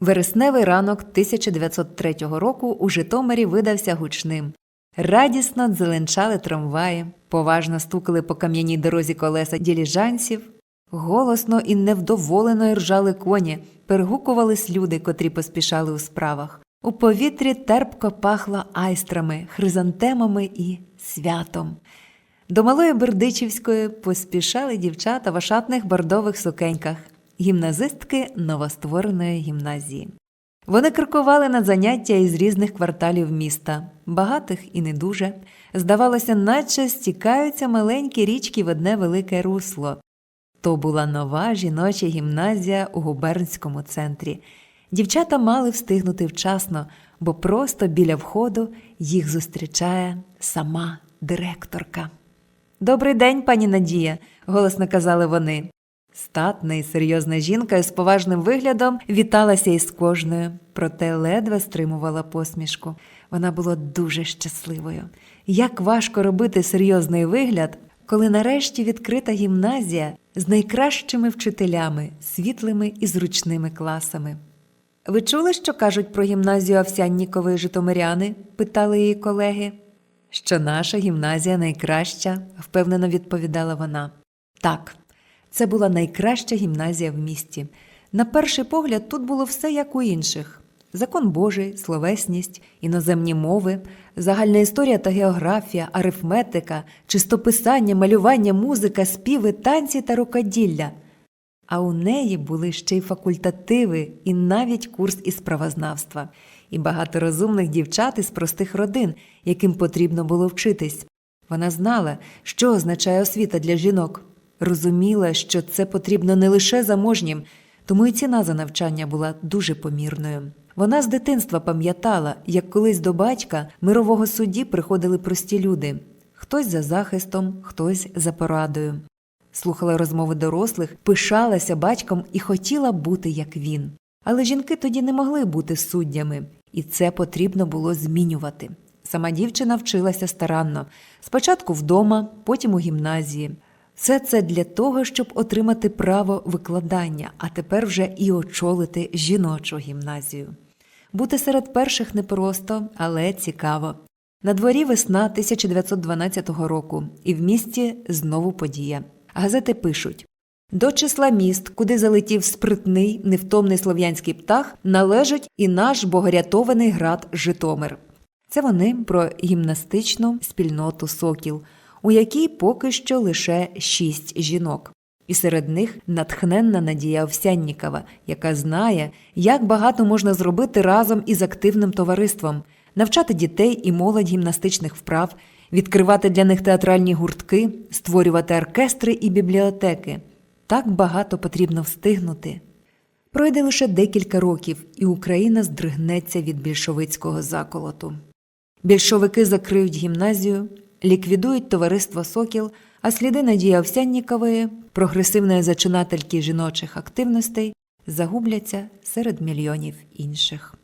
Вересневий ранок 1903 року у Житомирі видався гучним. Радісно дзеленчали трамваї, поважно стукали по кам'яній дорозі колеса діліжанців, голосно і невдоволено ржали коні, перегукувались люди, котрі поспішали у справах. У повітрі терпко пахло айстрами, хризантемами і святом. До малої Бердичівської поспішали дівчата в ашатних бордових сукеньках, гімназистки новоствореної гімназії. Вони крокували на заняття із різних кварталів міста, багатих і не дуже. Здавалося, наче стікаються маленькі річки в одне велике русло. То була нова жіноча гімназія у губернському центрі. Дівчата мали встигнути вчасно, бо просто біля входу їх зустрічає сама директорка. Добрий день, пані Надія, голосно казали вони. Статна і серйозна жінка з поважним виглядом віталася із кожною, проте ледве стримувала посмішку. Вона була дуже щасливою. Як важко робити серйозний вигляд, коли нарешті відкрита гімназія з найкращими вчителями, світлими і зручними класами. Ви чули, що кажуть про гімназію Овсяннікової Житомиряни? питали її колеги. Що наша гімназія найкраща, впевнено відповідала вона. Так, це була найкраща гімназія в місті. На перший погляд, тут було все як у інших: закон Божий, словесність, іноземні мови, загальна історія та географія, арифметика, чистописання, малювання, музика, співи, танці та рукоділля. А у неї були ще й факультативи і навіть курс із правознавства, і багато розумних дівчат із простих родин, яким потрібно було вчитись. Вона знала, що означає освіта для жінок, розуміла, що це потрібно не лише заможнім, тому і ціна за навчання була дуже помірною. Вона з дитинства пам'ятала, як колись до батька мирового судді приходили прості люди хтось за захистом, хтось за порадою. Слухала розмови дорослих, пишалася батьком і хотіла бути як він. Але жінки тоді не могли бути суддями, і це потрібно було змінювати. Сама дівчина вчилася старанно спочатку вдома, потім у гімназії. Все це для того, щоб отримати право викладання, а тепер вже і очолити жіночу гімназію. Бути серед перших непросто, але цікаво. На дворі весна 1912 року, і в місті знову подія. Газети пишуть до числа міст, куди залетів спритний, невтомний слов'янський птах, належить і наш богорятований град Житомир. Це вони про гімнастичну спільноту Сокіл, у якій поки що лише шість жінок. І серед них натхненна Надія Овсяннікова, яка знає, як багато можна зробити разом із активним товариством, навчати дітей і молодь гімнастичних вправ, відкривати для них театральні гуртки, створювати оркестри і бібліотеки. Так багато потрібно встигнути. Пройде лише декілька років, і Україна здригнеться від більшовицького заколоту. Більшовики закриють гімназію, ліквідують товариство Сокіл, а сліди Надії Овсяннікової, прогресивної зачинательки жіночих активностей, загубляться серед мільйонів інших.